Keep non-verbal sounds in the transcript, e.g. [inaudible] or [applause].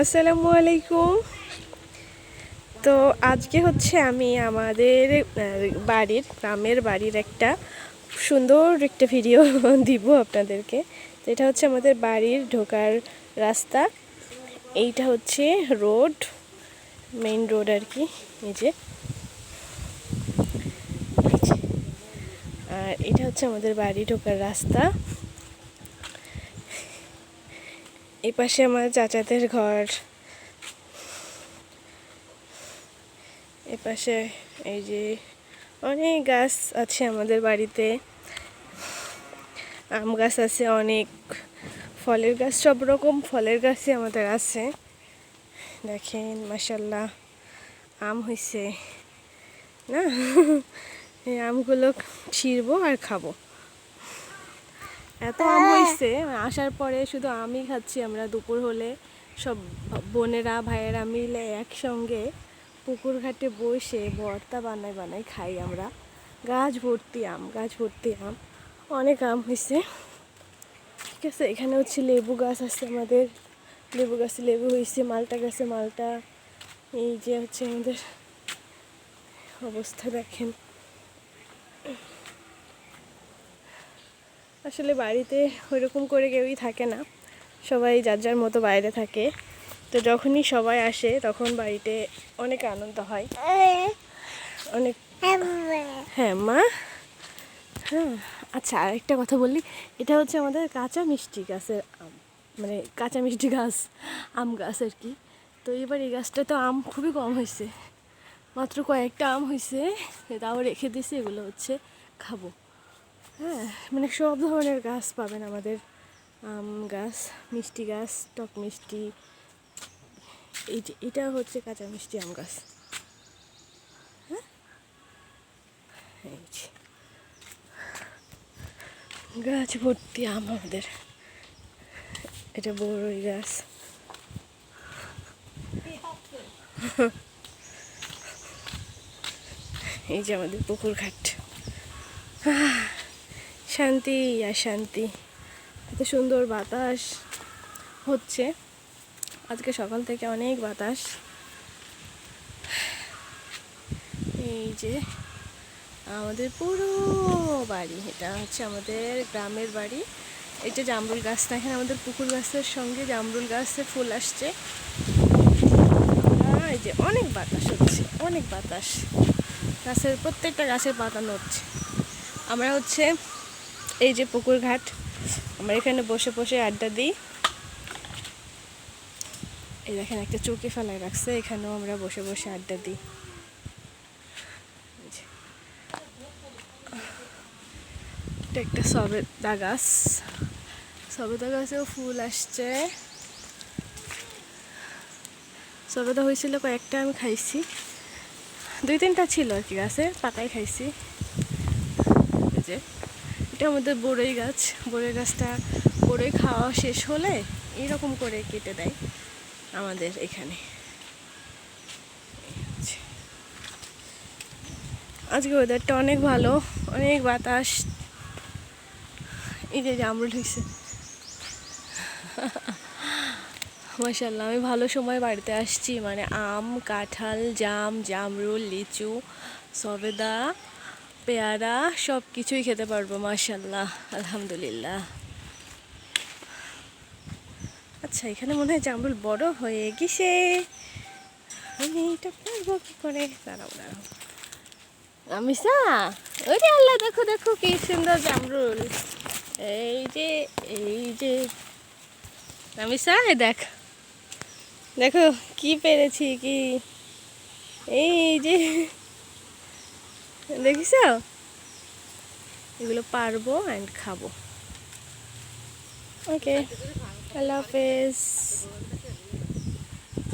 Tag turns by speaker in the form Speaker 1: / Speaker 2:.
Speaker 1: আসসালামু আলাইকুম। তো আজকে হচ্ছে আমি আমাদের বাড়ির, গ্রামের বাড়ির একটা সুন্দর একটা ভিডিও [laughs] দিব আপনাদেরকে। তো এটা হচ্ছে আমাদের বাড়ির ঢোকার রাস্তা। এইটা হচ্ছে রোড, মেইন রোড আর কি, এই যে। আর এটা হচ্ছে আমাদের বাড়ি ঢোকার রাস্তা। এই পাশে আমার চাচাদের ঘর। এ পাশে এই যে অনেক গাছ আছে আমাদের বাড়িতে। আম গাছ আছে অনেক, ফলের গাছ, সব রকম ফলের গাছই আমাদের আছে। দেখেন মাসাল্লাহ আম হয়েছে না? এই আমগুলো ছিঁড়বো আর খাব। এত আম হয়েছে আসার পরে শুধু আমই খাচ্ছি আমরা দুপুর হলে। সব বোনেরা, ভাইয়েরা মিলে একসঙ্গে পুকুর ঘাটে বসে ভর্তা বানাই বানাই খাই আমরা। গাছ ভর্তি আম, গাছ ভর্তি আম। অনেক আম হয়েছে ঠিক আছে, এখানে হচ্ছে লেবু গাছ আছে আমাদের। লেবু গাছে লেবু হয়েছে মালটা গাছে মালটা। এই যে হচ্ছে আমাদের অবস্থা দেখেন। আসলে বাড়িতে ওইরকম করে কেউই থাকে না। সবাই যার যার মতো বাইরে থাকে। তো যখনই সবাই আসে, তখন বাড়িতে অনেক আনন্দ হয়। অনেক হ্যাঁ মা? হ্যাঁ আচ্ছা আরেকটা কথা বললি এটা হচ্ছে আমাদের কাঁচা মিষ্টি গাছের আম মানে কাঁচা মিষ্টি গাছ, আম গাছ আর কি। তো এবার এই গাছটা তো আম খুবই কম হয়েছে। মাত্র কয়েকটা আম হয়েছে তাও রেখে দিয়েছি, এগুলো হচ্ছে খাব। হ্যাঁ মানে সব ধরনের গাছ পাবেন আমাদের। আম গাছ, মিষ্টি গাছ, টক মিষ্টি। এই যে এটা হচ্ছে কাঁচা মিষ্টি আম গাছ। হ্যাঁ? এই যে। গাছ ভর্তি আম আমাদের। এটা বড়ই গাছ। এই যে আমাদের পুকুর ঘাট। শান্তি আর শান্তি এত সুন্দর বাতাস হচ্ছে। আজকে সকাল থেকে অনেক বাতাস। এই যে আমাদের পুরো বাড়ি, এটা হচ্ছে আমাদের গ্রামের বাড়ি। এটা জামরুল গাছ দেখেন আমাদের পুকুর গাছের সঙ্গে জামরুল গাছের ফুল আসছে। এই যে অনেক বাতাস হচ্ছে, অনেক বাতাস। গাছের প্রত্যেকটা গাছের পাতা নড়ছে। আমরা হচ্ছে এই যে পুকুর ঘাট, আমরা এখানে বসে বসে আড্ডা দিই। এই দেখেন, একটা চৌকি ফেলায় রাখছে, এখানেও আমরা বসে বসে আড্ডা দিই। এটা একটা সবেদা গাছ। সবেদা গাছেও ফুল আসছে। সবেদা হয়েছিল কয়েকটা, আমি খাইছি। দুই তিনটা ছিল আর কি গাছে, পাতাই খাইছি। যে। এটা আমাদের বড়ই গাছ, বড়ই গাছটা বড়ই খাওয়া শেষ হলে এরকম করে কেটে দেয় আমাদের এখানে। আজকে ওয়েদারটা অনেক ভালো, অনেক বাতাস। এই যে জামরুল হয়েছে মাসাল্লাহ আমি ভালো সময় বাড়িতে আসছি। মানে আম, কাঁঠাল, জাম, জামরুল, লিচু, সবেদা পেয়ারা সব কিছুই খেতে পারব মাসাল্লাহ আলহামদুলিল্লাহ। আচ্ছা এখানে মনে হয় জামরুল বড় হয়ে গেছে। আমি এটা পারব কি করে? দাঁড়াও দাঁড়াও। আমিসা ওরে আল্লাহ, দেখো দেখো, কি সুন্দর জামরুল। এই যে এই যে। আমিসা দেখ। দেখো, কি পেরেছি, কি? এই যে। দেখিস? এগুলো পারব অ্যান্ড খাব। ওকে আল্লাহ হাফেজ।